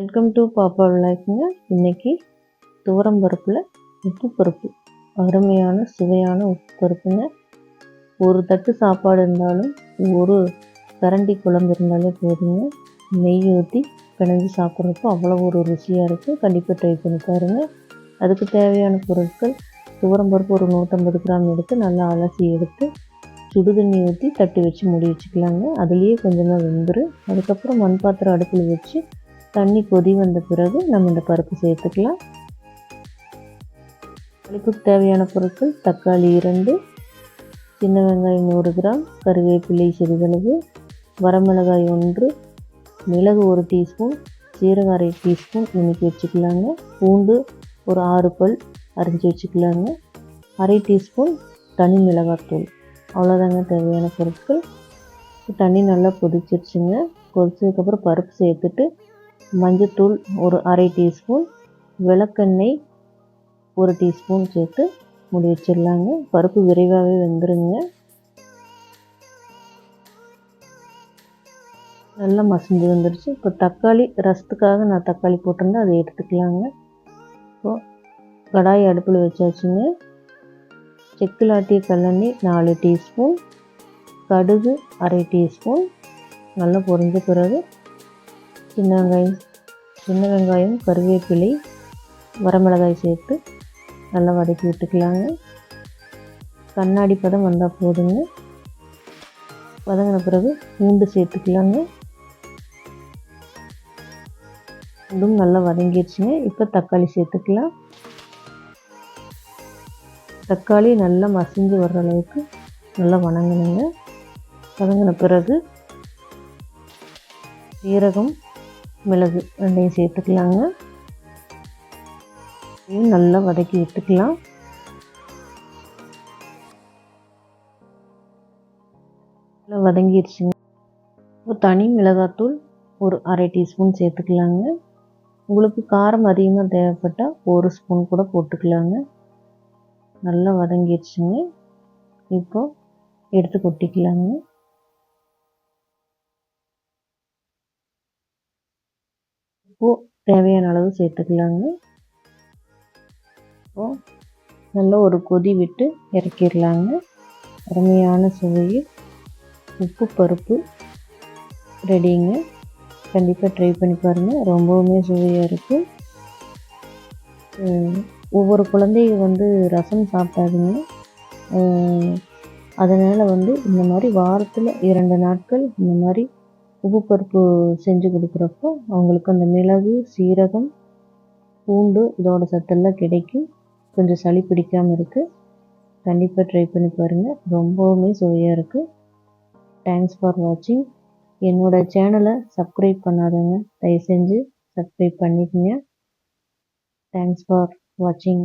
Welcome to பாப்பா லைஃப்ங்க இன்னைக்கு துவரம் பருப்பில் உப்பு பருப்பு. அருமையான சுவையான உப்பு பருப்புங்க. ஒரு தட்டு சாப்பாடு இருந்தாலும் ஒரு கரண்டி குழம்பு இருந்தாலே போதுங்க. நெய் ஊற்றி பிணைஞ்சு சாப்பிட்றப்போ அவ்வளோ ஒரு ருசியாக இருக்குது கண்டிப்பாக ட்ரை பண்ணி பாருங்கள் அதுக்கு தேவையான பொருட்கள் துவரம் பருப்பு ஒரு நூற்றம்பது கிராம் எடுத்து நல்லா அலசி எடுத்து சுடு தண்ணி ஊற்றி தட்டி வச்சு மூடி வச்சுக்கலாங்க. அதுலேயே கொஞ்சமாக வெந்துடும் அதுக்கப்புறம் மண் பாத்திரம் அடுப்பில் வச்சு தண்ணி கொதி வந்த பிறகு நம்ம இந்த பருப்பு சேர்த்துக்கலாம். பருப்புக்கு தேவையான பொருட்கள் தக்காளி இரண்டு சின்ன வெங்காயம் நூறு கிராம் கருவேப்பிலை சிறிதளவு வரமிளகாய் ஒன்று மிளகு ஒரு டீஸ்பூன் சீரகம் அரை டீஸ்பூன் இன்றைக்கி வச்சுக்கலாங்க. பூண்டு ஒரு ஆறு பல் அரைஞ்சி வச்சுக்கலாங்க. அரை டீஸ்பூன் தனி மிளகாத்தூள் அவ்வளோதாங்க தேவையான பொருட்கள். தண்ணி நல்லா கொதிச்சிருச்சுங்க. கொதிச்சதுக்கப்புறம் பருப்பு சேர்த்துட்டு மஞ்சத்தூள் ஒரு அரை டீஸ்பூன் விளக்கெண்ணெய் ஒரு டீஸ்பூன் சேர்த்து மூடி வச்சிடலாங்க. பருப்பு விரைவாகவே வெந்துருங்க. நல்லா மசிஞ்சு வந்துடுச்சு இப்போ தக்காளி ரசத்துக்காக நான் தக்காளி போட்டிருந்தேன் அதை எடுத்துக்கலாங்க. இப்போ கடாய் அடுப்பில் வச்சாச்சுங்க. செக்கில் கல்லெண்ணி நாலு டீஸ்பூன் கடுகு அரை டீஸ்பூன். நல்லா பொரிஞ்ச பிறகு சின்ன வெங்காயம் சின்ன வெங்காயம் கருவேப்பிலை வரமிளகாய் சேர்த்து நல்லா வதக்கி விட்டுக்கலாங்க. கண்ணாடி பதம் வந்தால் போதுங்க. வதங்கின பிறகு பூண்டு சேர்த்துக்கலாங்க. பூண்டும் நல்லா வதங்கிடுச்சுங்க. இப்போ தக்காளி சேர்த்துக்கலாம். தக்காளி நல்லா மசிஞ்சு வர்ற அளவுக்கு நல்லா வணங்கணுங்க. வதங்கின பிறகு சீரகம் மிளகு ரெண்டையும் சேர்த்துக்கலாங்க. இதையும் நல்லா வதக்கி விட்டுக்கலாம். நல்லா வதங்கிடுச்சுங்க இப்போ தனி மிளகாத்தூள் ஒரு அரை டீஸ்பூன் சேர்த்துக்கலாங்க. உங்களுக்கு காரம் அதிகமாக தேவைப்பட்டால் ஒரு ஸ்பூன் கூட போட்டுக்கலாங்க. நல்லா வதங்கிடுச்சுங்க இப்போ எடுத்து கொட்டிக்கலாங்க. உப்பு தேவையான அளவு சேர்த்துக்கலாங்க. இப்போ நல்லா ஒரு கொதி விட்டு இறக்கிடலாங்க. அருமையான சுவையில் உப்பு பருப்பு ரெடிங்க. கண்டிப்பாக ட்ரை பண்ணி பாருங்கள் ரொம்பவுமே சுவையாக இருக்குது ஒவ்வொரு குழந்தைங்க வந்து ரசம் சாப்பிட்டாதுங்க அதனால் வந்து இந்த மாதிரி வாரத்தில் இரண்டு நாட்கள் இந்த மாதிரி உப்பு பருப்பு செஞ்சு கொடுக்குறப்போ அவங்களுக்கு அந்த மிளகு சீரகம் பூண்டு இதோட சத்தெல்லாம் கிடைக்கும். கொஞ்சம் சளி பிடிக்காமல் இருக்குது கண்டிப்பாக ட்ரை பண்ணி பாருங்கள் ரொம்பவுமே சுவையாக இருக்குது தேங்க்ஸ் ஃபார் வாட்சிங் என்னோடய சேனலை சப்ஸ்கிரைப் பண்ணாதவங்க தயவு செஞ்சு சப்ஸ்கிரைப் பண்ணிக்கோங்க. தேங்க்ஸ் ஃபார் வாட்சிங்